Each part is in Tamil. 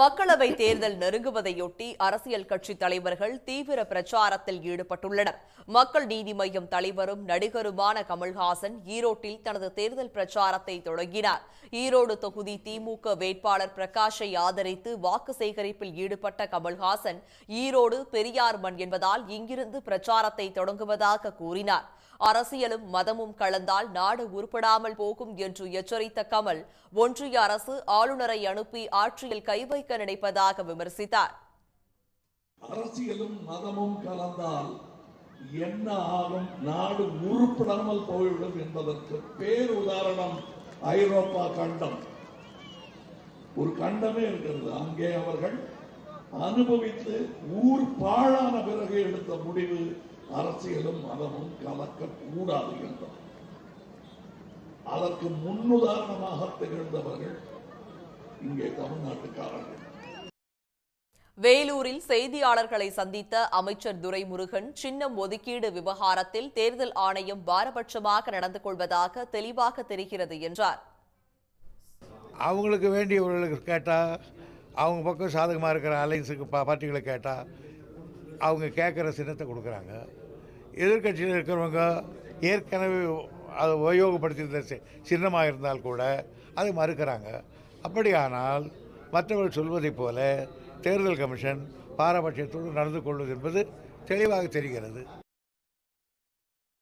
மக்களவை தேர்தல் நெருங்குவதையொட்டி அரசியல் கட்சி தலைவர்கள் தீவிர பிரச்சாரத்தில் ஈடுபட்டுள்ளனர். மக்கள் நீதி மய்யம் தலைவரும் நடிகருமான கமல்ஹாசன் ஈரோட்டில் தனது தேர்தல் பிரச்சாரத்தை தொடங்கினார். ஈரோடு தொகுதி திமுக வேட்பாளர் பிரகாஷை ஆதரித்து வாக்கு சேகரிப்பில் ஈடுபட்ட கமல்ஹாசன் ஈரோடு பெரியார் மண் என்பதால் இங்கிருந்து பிரச்சாரத்தை தொடங்குவதாக கூறினார். அரசியலும் மதமும் கலந்தால் நாடு உருப்படாமல் போகும் என்று எச்சரித்த கமல் ஒன்றிய அரசு ஆளுநரை அனுப்பி ஆட்சியில் கைவைக்க நினைப்பதாக விமர்சித்தார். அரசியலும் மதமும் கலந்தால் என்ன ஆகும்? நாடு உருப்படாமல் போய்விடும் என்பதற்கு பேர் உதாரணம் ஐரோப்பா கண்டம். ஒரு கண்டமே இருக்கிறது. அங்கே அவர்கள் அனுபவித்து ஊர் பாழான பிறகு எடுத்த முடிவு அரசியலும் மதமும் கலக்க கூடாது என்பது. அதற்கு முன்னுதாரணமாக திகழ்ந்தவர்கள் இங்கே தமிழ்நாட்டுக்காரர்கள். வேலூரில் செய்தியாளர்களை சந்தித்த அமைச்சர் துரைமுருகன் சின்னம் ஒதுக்கீடு விவகாரத்தில் தேர்தல் ஆணையம் பாரபட்சமாக நடந்து கொள்வதாக தெளிவாக தெரிகிறது என்றார். அவங்களுக்கு வேண்டியவர்களுக்கு கேட்டால் அவங்க பக்கம் சாதகமாக இருக்கிற அலைன்ஸுக்கு பா பார்ட்டிகளை கேட்டால் அவங்க கேட்குற சின்னத்தை கொடுக்குறாங்க. எதிர்க்கட்சியில் இருக்கிறவங்க ஏற்கனவே அதை உபயோகப்படுத்தியிருந்த சி- சின்னமாக இருந்தால் கூட அதை மறுக்கிறாங்க. அப்படியானால் மற்றவர்கள் சொல்வதைப் போல தேர்தல் கமிஷன் பாரபட்சத்தோடு நடந்து கொள்வது என்பது தெளிவாக தெரிகிறது.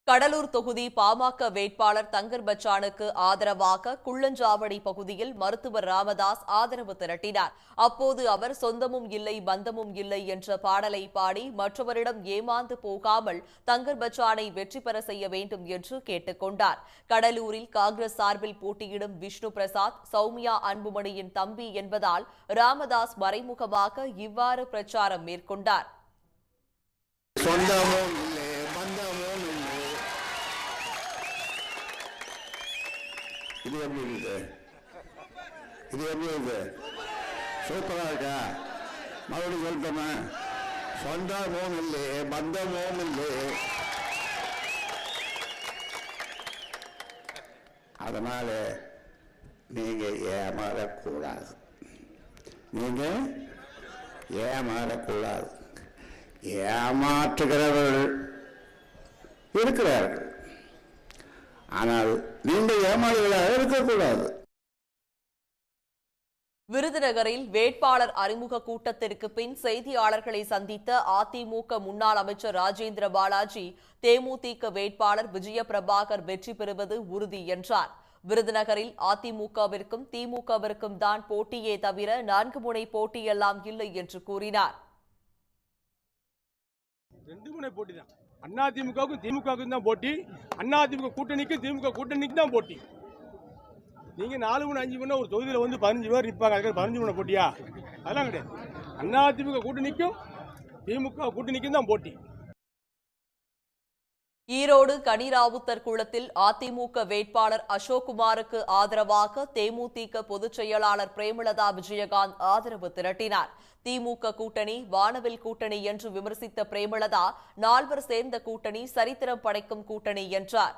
கடலூர் தொகுதி பாமக வேட்பாளர் தங்கர் பச்சானுக்கு ஆதரவாக குள்ளஞ்சாவடி பகுதியில் மருத்துவர் ராமதாஸ் ஆதரவு திரட்டினார். அப்போது அவர் சொந்தமும் இல்லை பந்தமும் இல்லை என்ற பாடலை பாடி மற்றவரிடம் ஏமாந்து போகாமல் தங்கர் பச்சானை வெற்றி பெற செய்ய வேண்டும் என்று கேட்டுக்கொண்டார் கடலூரில் காங்கிரஸ் சார்பில் போட்டியிடும் விஷ்ணு பிரசாத் சௌமியா அன்புமணியின் தம்பி என்பதால் ராமதாஸ் மறைமுகமாக இவ்வாறு பிரச்சாரம் மேற்கொண்டார் சொந்தமும் இல்லை பந்தமும் இல்லை இது எப்படி இருக்குது? இது எப்படி இருக்கு சூப்பரா இருக்கா? மறுபடியும் சொல்லிட்டோமா? சொந்தமும் இல்லை பந்தமும் இல்லை. அதனால நீங்க ஏமாறக்கூடாது. நீங்க ஏமாறக்கூடாது. ஏமாற்றுகிறவர்கள் இருக்கிறார்கள். ஆனால் நீங்கள் ஏமாளிகளாக இருக்கக்கூடாது. விருதுநகரில் வேட்பாளர் அறிமுக கூட்டத்திற்கு பின் செய்தியாளர்களை சந்தித்த அதிமுக முன்னாள் அமைச்சர் ராஜேந்திர பாலாஜி தேமுதிக வேட்பாளர் விஜய பிரபாகர் வெற்றி பெறுவது உறுதி என்றார். விருதுநகரில் அதிமுகவிற்கும் திமுகவிற்கும் தான் போட்டியே தவிர நான்கு முனை போட்டியெல்லாம் இல்லை என்று கூறினார். அண்ணா திமுகவுக்கும் திமுகவுக்கும் தான் போட்டி. அண்ணா திமுக கூட்டணிக்கும் திமுக கூட்டணிக்கு தான் போட்டி. நீங்கள் நாலு மூணு அஞ்சு மணி ஒரு தொகுதியில் வந்து பதினஞ்சு பேர் நிற்பாங்க அதுக்கு பதினஞ்சு மணி போட்டியா? அதெல்லாம் கிடையாது. அண்ணா திமுக கூட்டணிக்கும் திமுக கூட்டணிக்கும் தான் போட்டி. ஈரோடு கனிராவுத்தர் குளத்தில் அதிமுக வேட்பாளர் அசோக்குமாருக்கு ஆதரவாக தேமுதிக பொதுச் செயலாளர் பிரேமலதா விஜயகாந்த் ஆதரவு திரட்டினார். திமுக கூட்டணி வானவில் கூட்டணி என்று விமர்சித்த பிரேமலதா நால்வர் சேர்ந்த கூட்டணி சரித்திரம் படைக்கும் கூட்டணி என்றார்.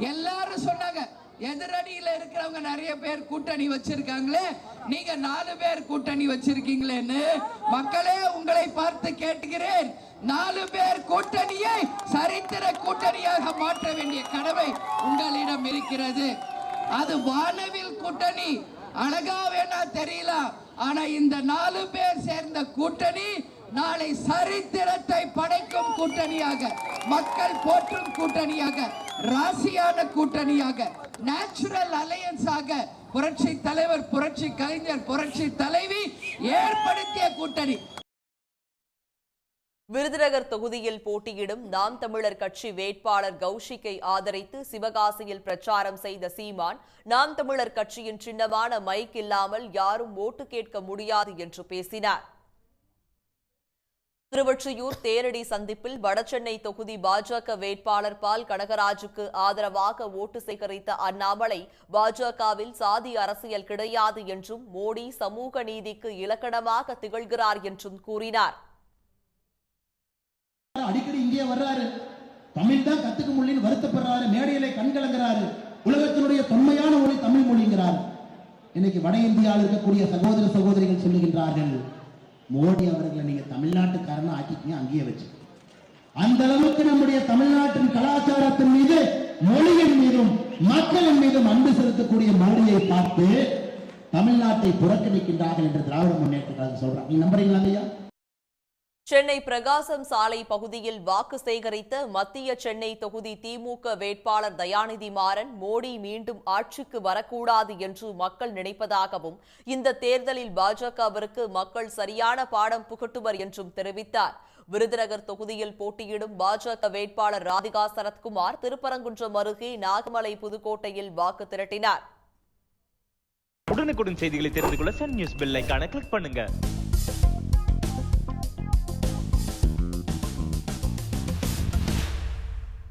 எல்லாரும் சொன்ன எதிரணியில இருக்கிறவங்க நிறைய பேர் கூட்டணி வச்சிருக்காங்களே. நீங்க நாலு பேர் கூட்டணி வச்சிருக்கீங்களேன்னு மக்களே உங்களை பார்த்து கேட்டுகிறேன் நாலு பேர் கூட்டணியை சரித்திர கூட்டணியாக மாற்ற வேண்டிய கடமை உங்களிடம் இருக்கிறது. அது வானவில் கூட்டணி. அழகா வேணா தெரியல ஆனா இந்த நாலு பேர் சேர்ந்த கூட்டணி நாளை சரித்திரத்தை படைக்கும் கூட்டணியாக மக்கள் போற்றும் கூட்டணியாக ராசியான கூட்டணியாக நேச்சுரல் அலையன்ஸாக புரட்சி தலைவர் புரட்சி கலைஞர் புரட்சி தலைவி ஏற்படுத்திய கூட்டணி. விருதுநகர் தொகுதியில் போட்டியிடும் நாம் தமிழர் கட்சி வேட்பாளர் கௌஷிக்கை ஆதரித்து சிவகாசியில் பிரச்சாரம் செய்த சீமான் நாம் தமிழர் கட்சியின் சின்னமான மைக் இல்லாமல் யாரும் ஓட்டு கேட்க முடியாது என்று பேசினார். திருவொற்றியூர் தேரடி சந்திப்பில் வடசென்னை தொகுதி பாஜக வேட்பாளர் பால் கனகராஜுக்கு ஆதரவாக ஓட்டு சேகரித்த அண்ணாமலை பாஜகவில் சாதி அரசியல் கிடையாது என்றும் மோடி சமூக நீதிக்கு இலக்கணமாக திகழ்கிறார் என்றும் கூறினார். அடிக்கடி இங்கே வர்றாரு. தமிழ் தான் கத்துக்க முடியும் வருத்தப்படுறாரு. மேடையிலே கண்கலங்கிறாரு உலகத்தினுடைய தொன்மையான மொழி தமிழ் மொழிங்கிறார். இன்னைக்கு வட இந்தியாவில் இருக்கக்கூடிய சகோதர சகோதரிகள் சொல்லுகின்றார்கள் மோடி அவர்களை நீங்க தமிழ்நாட்டுக்காரனா ஆக்கிக்கங்க அங்கேயே வச்சு. அந்த அளவுக்கு நம்முடைய தமிழ்நாட்டின் கலாச்சாரத்தின் மீது மொழியின் மீதும் மக்களின் மீதும் அன்பு செலுத்தக்கூடிய மோடியை பார்த்து தமிழ்நாட்டை புறக்கணிக்கின்றார்கள் என்று திராவிட முன்னேற்ற கழகம் சொல்றாங்க. நீங்க நம்புறீங்களா ஐயா சென்னை பிரகாசம் சாலை பகுதியில் வாக்கு சேகரித்த மத்திய சென்னை தொகுதி திமுக வேட்பாளர் தயாநிதி மாறன் மோடி மீண்டும் ஆட்சிக்கு வரக்கூடாது என்று மக்கள் நினைப்பதாகவும் இந்த தேர்தலில் பாஜகவிற்கு மக்கள் சரியான பாடம் புகட்டுவர் என்றும் தெரிவித்தார். விருதுநகர் தொகுதியில் போட்டியிடும் பாஜக வேட்பாளர் ராதிகா சரத்குமார் திருப்பரங்குன்றம் அருகே நாகமலை புதுக்கோட்டையில் வாக்கு திரட்டினார். உடனுக்குடன் செய்திகளை தெரிந்து கொள்ள சன் நியூஸ் பெல் கிளிக் பண்ணுங்க.